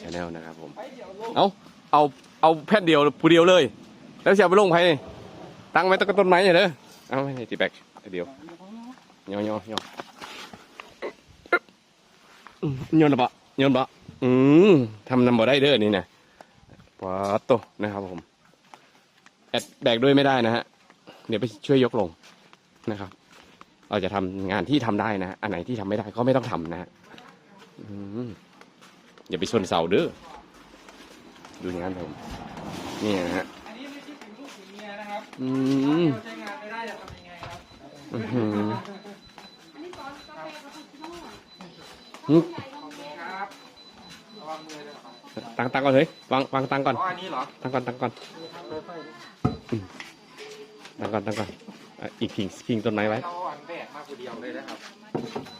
ชาแนลนะครับผม เอาเอาเอาแผ่นเดียวผู้เดียวเลย แล้วจะไปลงไผ่นี่ตั้งไว้ต้นต้นไม้เหรอเอาไม่ให้ตีแบกเดียวย่อย่อย่ออืมโยนละบะโยนบะอืมทำนำบ่ได้เด้อนี่นะปาโตนะครับผมแอดแบกด้วยไม่ได้นะฮะเดี๋ยวไปช่วยยกลงนะครับ เราจะทำงานที่ทำได้นะฮะอันไหนที่ทำไม่ได้ก็ไม่ต้องทำนะฮะอืม อย่าไปชนเสาเด้อดูงานผมนี่นะฮะอันนี้ไม่ใช่ถึงลูกถึงเมียนะครับอืถ้ามเราใช้งานไม่ได้จะทำยังไงครับอื้อหืออันนี้ซอสกาแฟกับพุทโน่หึใหญ่ลงเล็กครับระวังมือด้วยนะครับตั้งตั้งก่อนเฮ้ยวางวางตั้งก่อน อ๋ออันนี้เหรอตั้งก่อนตั้งก่อนค่อยตั้งก่อนตั้งก่อนอะอีกพิงพิงต้นไม้ๆไว้ เราอันแบกมาคนเดียวเลยนะครับนม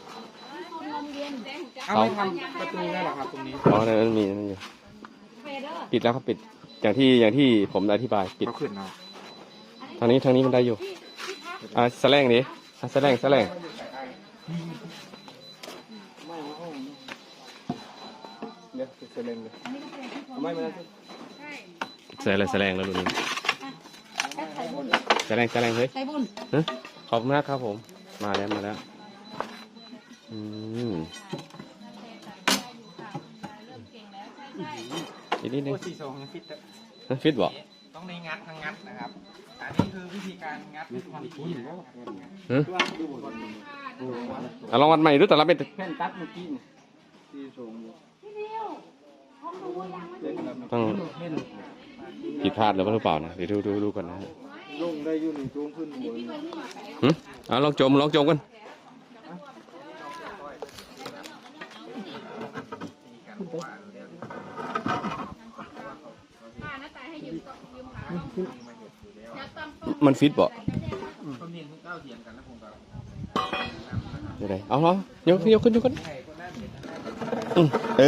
เย็นแดงจ้าเอาไม่ทำประตูได้เหรอครับตรงนี้อ๋อนั่นนมีนั่นอยู่เฟเดอร์ปิดแล้วครับปิดอย่างที่อย่างที่ผมอธิบายปิดเขาขึ้นเนาะทางนี้ทางนี้มันได้อยู่ที่ที่พักอะแสลงดิอะแสลงแสลงเดี๋ยวเซเลนเลยอันนี้ก็เป็นที่ผมไม่ไม่ใช่แสลงแสลงแล้วดูนี่แค่ใส่บุญแสลงแสลงเฮ้ยใส่บุญขอบคุณมากครับผม มาแล้วมาแล้ว อืมเริ่มเก่งแล้วใช่ใช่อีกนิดนึงโอ้สี่ทรงยังฟิตอะฟิตบ่ต้องในงัดทั้งงัดนะครับ อันนี้คือวิธีการงัดด้วยความถี่นะครับฮะอะลองวัดใหม่ดูแต่ละเป็นแผ่นตัดเมื่อกี้นี่สี่ทรงพี่นิวห้องดูยังไม่เล่นแบบต้องผิดพลาดหรือเปล่านะเดี๋ยวดูดูดูก่อนนะฮะลงได้อยู่หนึ่งช่วงขึ้นหัวพี่เคยนี่มาใส่หึอะลองจมลองจมกัน ป้าน้าตายให้ยืมก็ยืมขาอยากตั้งป้องมันฟิตบ่ต้นเรียนเก้าเถียงกันนะผมกับเดี๋ยวไหนเอาเหรอยกยกขึ้นยกขึ้นอืมเอ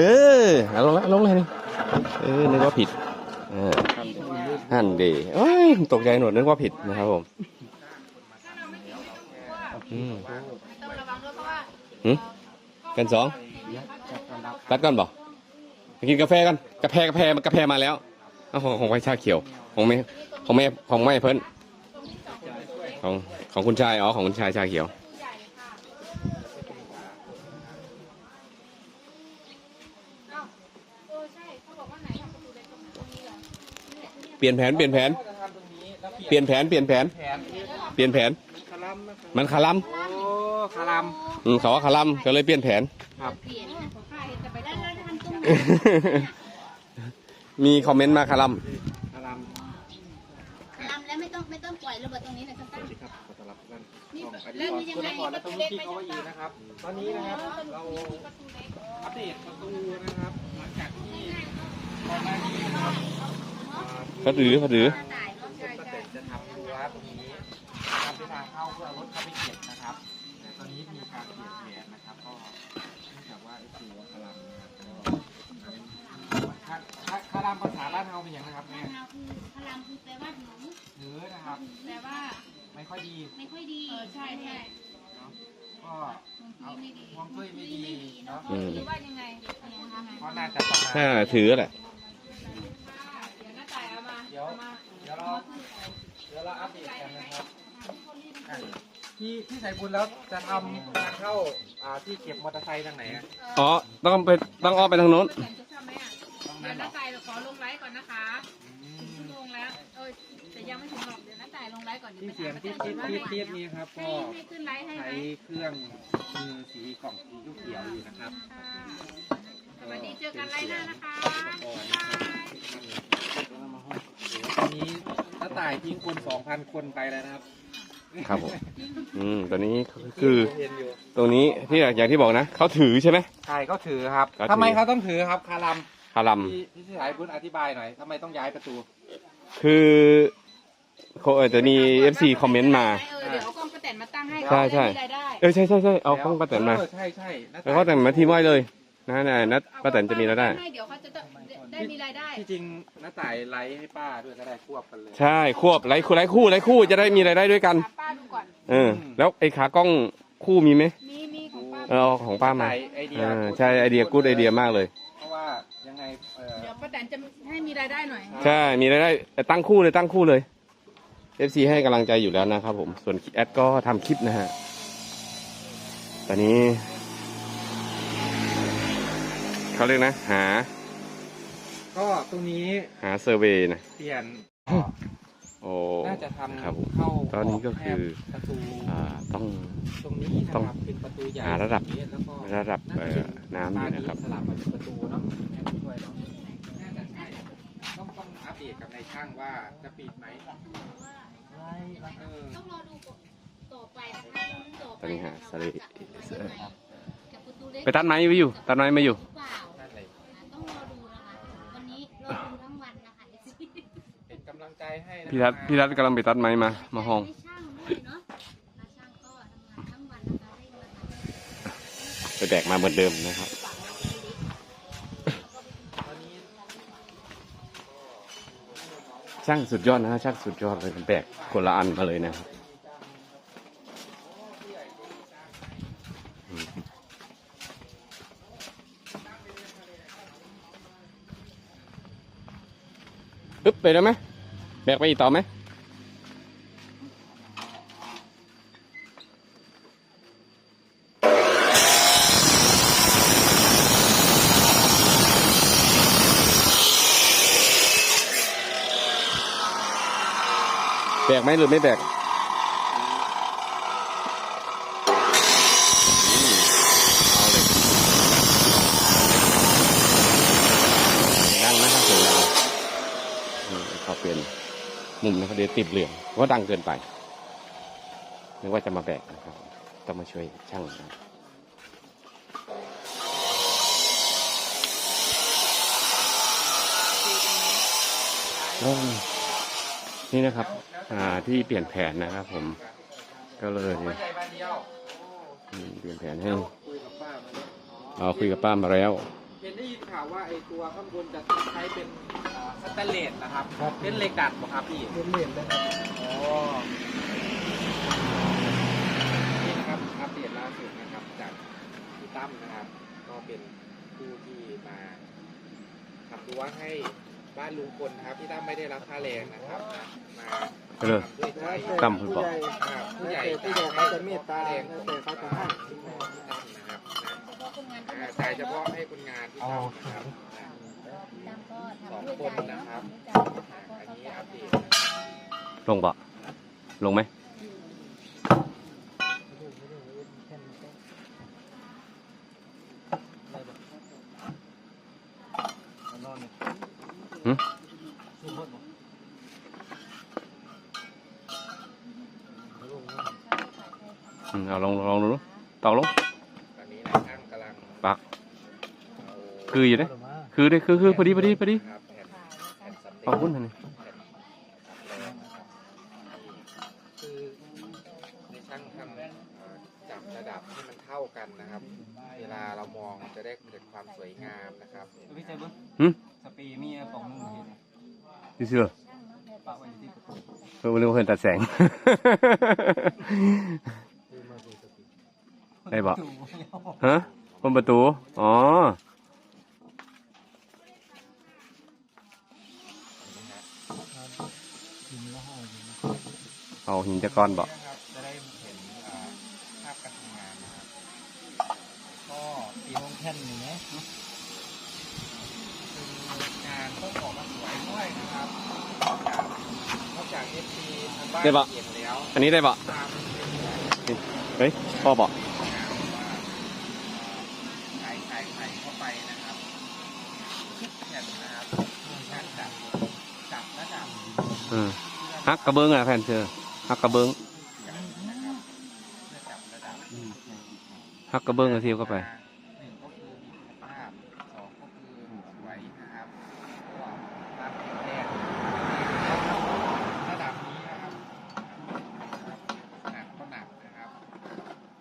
อเอาลงแล้วลงเลยนี่เออนึกว่าผิดเออฮันดีโอ้ยตกใจหนวดนึกว่าผิดนะครับผมอืมต้องระวังด้วยเพราะว่าหึกันสองตัดก่อนบ่ไป กินกาแฟกันกาแฟกาแฟกาแฟมาแล้วเอาของของไว้ชาเขียวของไม่ของไม่ของไม่เพิ่นของของคุณชายอ๋อของคุณชายชาเขียวใหญ่ค่ะเอ้าเออใช่เขาบอกว่าไหนทำประตูเล็กตรงนี้เหรอเปลี่ยนแผนเปลี่ยนแผนจะทำตรงนี้แล้วเปลี่ยนแผนเปลี่ยนแผนแผนที่เปลี่ยนแผนคารัมนะครับมันคาลัมโอ้คารัมอืมเขาว่าคาลัมก็เลยเปลี่ยนแผนครับ มีคอมเมนต์มาคาลัมคารัมทำแล้วไม่ต้องไม่ต้องปล่อยระเบิดตรงนี้นะตั้งสวัสดีครับขอต้อนรับท่านนี่ของอดีแล้วตนี่ยังคุณไงนครและตรงนี้ที่เขาว่าอีนะครับ ตอนนี้นะครับเราประตูเล็กอัปเดตประตูนะครับ หลังจากที่ก่อนหน้านี้นะครับอ่าเขาถือเขาถือตายก็ใช่ก็ใช่จะทำรั้วตรงนี้ทำเป็นทางเข้าเพื่อเอารถเข้าไปเก็บนะครับแต่ตอนนี้มีการเปลี่ยนแผนนะครับ ก็เนื่องจากว่าไอ้ตัวคารัมนะครับก็คา คาคารัมภาษาบ้านเฮาเป็นอย่างนะครับเนี่ยพคือพลังคือแปลว่าหนูถือนะครับ แปลว่าไม่ค่อยดีไม่ค่อยดีเออใช่ใช่เนาะก็เอาไม่ดีฮวงจุ้ยไม่ดีเนาะอืมหรือว่ายังไงเพราะน่าจะประมาณถ้าถือแหละ เดี๋ยวน้าตายเอามาเดี๋ยวเดี๋ยวเราเดี๋ยวเราอัปเดตกันนะครับอะที่ที่สายบุญแล้วจะทำทางเข้าอ่าที่เก็บมอเตอร์ไซค์ทางไหนอะ อ๋อ ต้องไป ต้องอ้อมไปทางโน้นเขียนจะท ยวนเหรน้าอตายขอลงไลฟ์ก่อนนะคะอืถึงมชั่วโมงแล้วเออแต่ยังไม่ถึงหรอกเดี๋ยวน้าตายลงไลฟ์ก่อนที่เสียงที่ที่ที่ที่นี้ครับให้ก็ให้ขึ้นไลฟ์ให้ไหใช้มเครื่องมือสีกล่องสีเขียวๆอยู่นะครับค่ะสวัสดีเจอกันไลฟ์หน้านะคะตอนนี้น้าต่ายทิ้งคน2,000คนไปแล้วนะครับครับผม อืมตัวนี้คือเห็นอยู่ตรงนี้ที่อย่างที่บอกนะเขาถือใช่ไหมใช่เขาถือครับเขาถือทำไมเขาต้องถือครับคารัม คาลัมที่ที่สายบุญอธิบายหน่อยทำไมต้องย้ายประตู คือเขาเออจะมี FC คอมเมนต์มา เออเดี๋ยวเอากล้องประแตนมาตั้งให้ใช่ใช่ได้มีรายได้เออใช่ใช่ใช่เอาข้องป้าแตนมาเออใช่ใช่น้าแล้วก็แต่งมาทีมไว้เลยนะนะนัดป้าแตนจะมีรายได้ ให้เดี๋ยวเขาจะได้มีรายได้ ที่จริงน้าต่ายไลฟ์ให้ป้าด้วยก็ได้ควบกันเลย ใช่ควบไลค์คู่ไลค์คู่ไลค์คู่จะได้มีรายได้ด้วยกัน ถามป้าดูก่อน เออ แล้วไอ้ขากล้องคู่มีไหมมีมีของป้า เออเอาของป้ามาน้ต่ยไอเดียอ่าใช่ไอเดียกูดไอเดียมากเลย ใช่ มีรายได้ตั้งคู่เลยตั้งคู่เลย FC ให้กำลังใจอยู่แล้วนะครับผม ส่วนแอดก็ทำคลิปนะฮะ ตอนนี้ เขาเรียกนะ หา ก็ตรงนี้หาเซอร์เวย์นะ เปลี่ยน โอ้น่าจะทำครับผมเข้าตอนนี้ก็คือประตูอ่าต้อง ตรงนี้นะต้องครับ เป็นประตูใหญ่หาระดับ แล้วก็ระดับเอ่อน้ำอยู่นะครับ สลับมาเป็นประตูเนาะให้มันช่วยเนาะน่าจะใช่ต้องต้องอัปเดต กับนายช่างว่าจะปิดไหมเออต้องรอดูต่อไปนะคะต่อตอนนี้หาสลิกับประตูเล็กไปตัดไม้ไว้อยู่ ตัดไม้มาอยู่เปล่านั่นเลยต้องรอดูนะคะ วันนี้รอดูทั้งวันนะคะเป็นกำลังใจให้นะพี่รัฐพี่รัฐกำลังไปตัดไม้มา มาห้องให้ช่างด้วยเนาะช่างก็ทำงานทั้งวันนะคะให้มาทำไปแบกมาเหมือนเดิมนะครับ ช่างสุดยอดนะฮะช่างสุดยอดเลยแบกคนละอันมาเลยนะครับปึ๊บไปได้ไหมแบกไปอีกต่อไหม กไหมหรือไม่แบกเอาเลยนั่งนะครับเสียงดังเขาเปลี่ยนมุมนะครับเดี๋ยวติดเหลืองเพราะดังเกินไปนึกว่าจะมาแบกนะครับต้องมาช่วยช่างนะครับอืม นี่นะครับ อ่าที่เปลี่ยนแผนนะครับผม ก็เลยหัวใจบ้านเดียวอืมเปลี่ยนแผนให้คุยกับป้ามาแล้วเอาคุยกับป้ามาแล้วเห็นได้ยินข่าวว่าไอ้ตัวข้างบนจะใช้เป็นอ่าสแตนเลสนะครับ เป็นเหล็กดัดป่ะครับพี่เป็นเหรียญนะครับอ๋อนี่นะครับอัปเดตล่าสุดนะครับจากพี่ตั้มนะครับ ก็เป็นผู้ที่มาทำรั้วให้ บ้านลุงพลนะครับพี่ตั้มไม่ได้รับค่าแรงนะครับนะมาเออทำด้วยใจแล้วตั้มคุณบอกอ่าผู้ใหญ่ผู้ใหญ่เขาจะเมตตาแรแล้วงแต่เขาจะให้พี่ตั้มนะครับนะเพราะคนงานก็อ่ามาจ่ายเฉพาะให้คนงานที่ทำนะครับนะตามก็ทำด้วยใจเนาะทำด้วยใจนะคะก็อันเข้านี้ใจอัปเดนะตลงปะลงไหม หึ อืม เอาลองลองดูตอกลงตอนนี้นายช่างกำลังปักเอาคืออยู่เด้คือเด้คือคือพอดีพอดีพอดีครับแผ่นแผ่นสำเร็จขอบคุณท่านนี่แผ่นแรกนะครับคือในช่างทำเอ่อจับระดับให้มันเท่ากันนะครับ เวลาเรามองจะได้เกิดความสวยงามนะครับพี่ใจเบิ้ง หึ สปีมีปองนึงเห็น ดิเชื่อปากไว้ที่ประตูเพื่อนเรื่องเพื่อนตัดแสง ได้ปะฮะบนประตู อ๋อเอาหินจะก้อนบอกนะครับจะได้เห็นอ่าภาพการทำงานนะครับก็ปีนงแท่นนี่นะคือ งานต้องออกมาสวยด้วยนะครับนอกจากนอกจากเอฟซีทางบ้านได้ปะเห็นแล้วอันนี้ได้ปะตามเป็นเฮ้ยพ่อบอกใส่ใส่ใส่เข้าไปนะครับแผ่นนะครับการจับจับระดับอืมฮักกระเบื้องอะแผ่นเชอร์ฮักกระเบื้องกันนะครับเพื่อจับระดับ ฮักกระเบื้องกระเทียมเข้าไปหนึ่งก็คือมีคุณภาพสองก็คือสวยนะครับก็ตามแผนระดับนี้นะครับหนักก็หนักนะครับ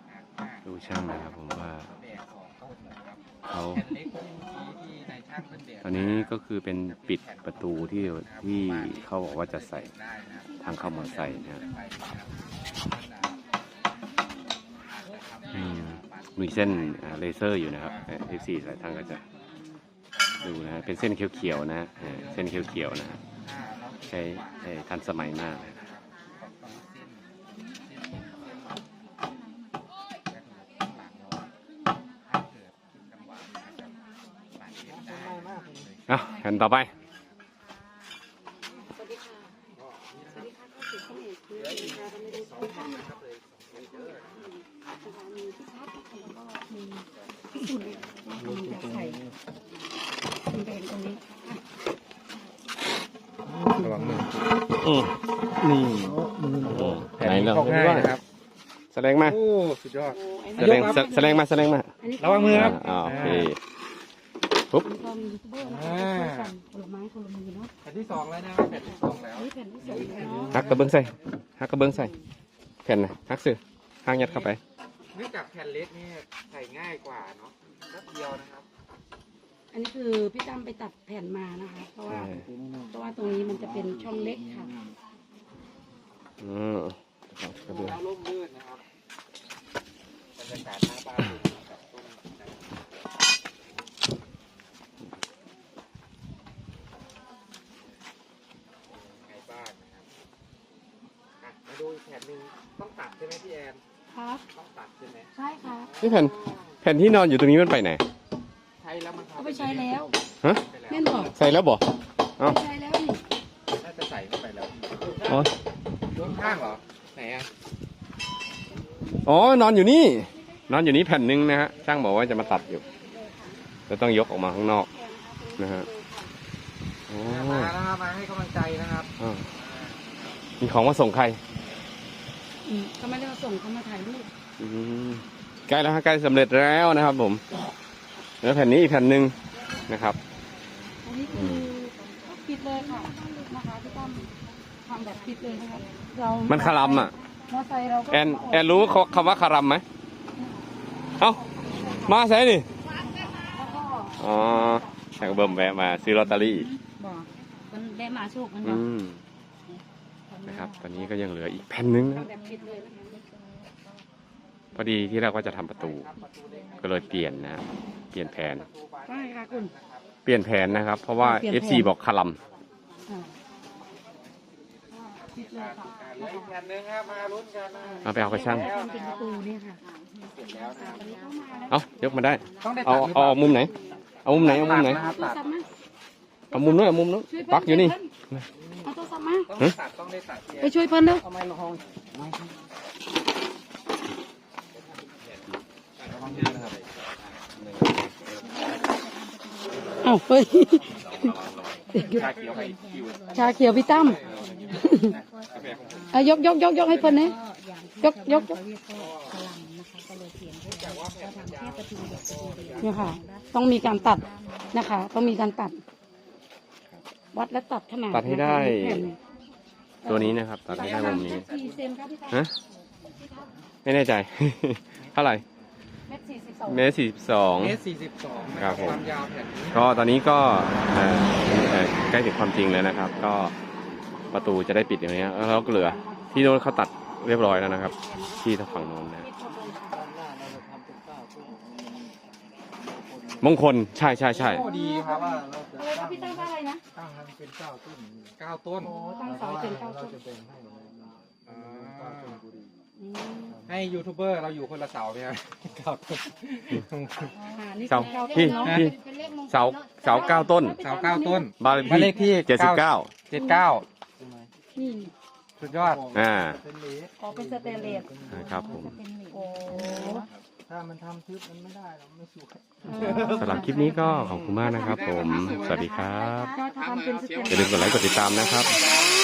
หนักมาก ดูช่างนะครับผมว่า แบกสองต้นนะครับ เขา แผ่นเล็กที่ที่ในช่างเพิ่นแบก อันนี้ก็คือเป็นปิดประ ตูที่ที่เขาบอกว่าจะใส่ได้นะครับทางเข้ามอใส่นะอืมมีเส้นอ่าเลเซอร์อยู่นะครับเอฟซีหลายท่านก็จะดูนะเป็นเส้นเขียวๆนะเออเส้นเขียวๆนะอ่าเราใช้ใช้ทันสมัยมากนะเอาแผ่นต่อไป สวัสดีค่ะ สวัสดีค่ะเข้าสู่ช่องเอกคือนะคะเราไม่ได้สองท่านนะคะมีพี่ชัดแล้วก็มีพี่สุนนะคะกำลังจะใส่คุณแดงตรงนี้อะระวังมืออืมนี่แผ่นนี้เข้าง่ายนะครับ แสดงมาโอ้สุดยอดโอ้อันแสนี้ดงแสแสดงมาแสดงมาอันนี้ระวังมือครับอ่าโอเค ปุ๊บก็มียูทูบเบอร์นะคะช่วยกันผลไม้คนละมือเนาะแผ่นที่สองแล้วนะแผ่นที่สองแล้วอันนี้แผ่นที่สองแล้วเนาะฮักกระเบื้องใส่ฮักกระเบื้องใส่ แผ่นนะฮักซื้อห้างยัดเข้าไป เนื่องจากแผ่นเล็กนี่ใส่ง่ายกว่าเนาะแป๊บเดียวนะครับ อันนี้คือพี่ตั้มไปตัดแผ่นมานะคะ เพราะว่าเพราะว่าตรงนี้มันจะเป็นช่องเล็กค่ะ อืมกระเบื้องแล้วร่มรื่นนะครับบรรยากาศหน้าบ้านกับต้นไงบ้างนะครับอะมาดูอีกแผ่นหนึ่งต้องตัดใช่ไหมพี่แอนครับต้องตัดใช่ไหมใช่ค่ะนี่แผ่นแผ่นที่นอนอยู่ตรงนี้มันไปไหน ใช้แล้วมันเขาไปใช้แล้วฮะไปแล้วแม่นบอกใส่แล้วบ่เอ้าไปใช้แล้วนี่น่าจะใส่เข้าไปแล้วอ๋อดูข้างเหรอไหนอะอ๋อนอนอยู่นี่ นอนอยู่นี่แผ่นหนึ่งนะฮะช่างบอกว่าจะมาตัดอยู่จะต้องยกออกมาข้างนอกนะฮะโอ้มานะครับมาให้กำลังใจนะครับ อ่ามีของมาส่งใคร อืมเขาไม่ได้มาส่งเขามาถ่ายรูปอืมใกล้แล้วฮะใกล้สำเร็จแล้วนะครับ ผม แล้วแผ่นนี้อีกแผ่นหนึ่งนะครับ อันนี้คือก็ปิดเลยค่ะนะคะพี่ตั้มทำแบบปิดเลยนะคะเรามัมันคารัมอะ มอไซค์เราก็แอนแอนรู้คำว่าคารัมไหมเอ้ามาใส่ดิแล้วก็อ๋อแข่งเบิ่มแวะมาซื้อลอตเตอรี่ บอกมันได้มาโชคมันบอือก ม นะครับ ตอนนี้ก็ยังเหลืออีกแผ่นหนึงนะทำแบบปิดเลยนะคะพอดีที่เราก็จะทำประตู ก็เลยเปลี่ยนนะเปลี่ยนแผนใช่ค่ะคุณเปลี่ยนแผนนะครับ เพราะว่าเปลี่ยนแผน FC บอกคารัมอ่าปิดเลยค่ะอ่าเหลืออีกแผ่นหนึงครับมาลุ้นกันนะเอาไปเอากระช่างทำเป็นประตูเนี่ยค่ะเสร็จแล้วนะครับตอนนี้เข้ามาแล้วเอายกมาได้ต้องได้เอาตัดหรือเปเอาล่าเอามุมไหน เอามุมไหน เอามุมไหน เอามุมนู้นเอามุมนู้นช่วยเพิ่ปักอยู่นี่ เอาโทรศัพท์มาต้องได้ตัดต้องได้ตัดพี่แอไปนช่วยเพิ่นเร็วเอาไม้มาห้องไม่ครับระวังมือนะครับเอ้าเฮ้ยชาเขียวไข่คิวชาเขียวพี่ตั้มอะยกยกยกยกให้เพิ่นนะยกยกยกเนี่ยค่ะ ต้องมีการตัดนะคะ ต้องมีการตัด วัดและตัดขนาดตัดให้ได้แผ่นตัวนี้นะครับ ตัดให้ได้มุมนี้กี่เซนครับพี่ตั้มฮะไม่แน่ใจ เท่าไหร่เมตรสี่สิบสองเมตรสี่สิบสองเมตรสี่สิบสองครับผมความยาวแผ่นนี้ก็ตอนนี้ก็เอ่อเอ่อใกล้ถึงความจริงแล้วนะครับ ก็ประตูจะได้ปิดอย่างนี้ยแล้วเราก็เหลือที่โน้นเขาตัดเรียบร้อยแล้วนะครับ ที่ทางฝั่งโน้นนะ มงคลใช่ใช่ใช่โอ้ดีครับว่าอะไรนะพี่ตั้งว่าอะไรนะ ตั้งให้มันเป็นเก้าต้นเก้าต้น โอ้ตั้งเสาเป็นเก้าต้นจะแบ่งให้เก้าต้นบุรีอืมให้ยูทูบเบอร์เราอยู่คนละเสาเนี่ยเก้าต้น อ่านี่เสาก้ต้พี่นเนาะพี่เสาเสาเก้าต้นเสาเก้าต้น บ้านเลขบ้านเลขที่ ที่เจ็ดสิบเก้าเจ็ดเก้าใช่ไหมนี่สุดยอด อ่า เป็นเลสออกเป็นสเตนเลสนะครับผมโอ้ ถ้ามันทำทึบมันไม่ได้เราไม่สู้สำหรับคลิปนี้ก็ขอบคุณมากนะครับผม สวัสดีครับก็ทำเป็นสเตนเลอย่าลืมกดไลค์กดติดตามนะครับค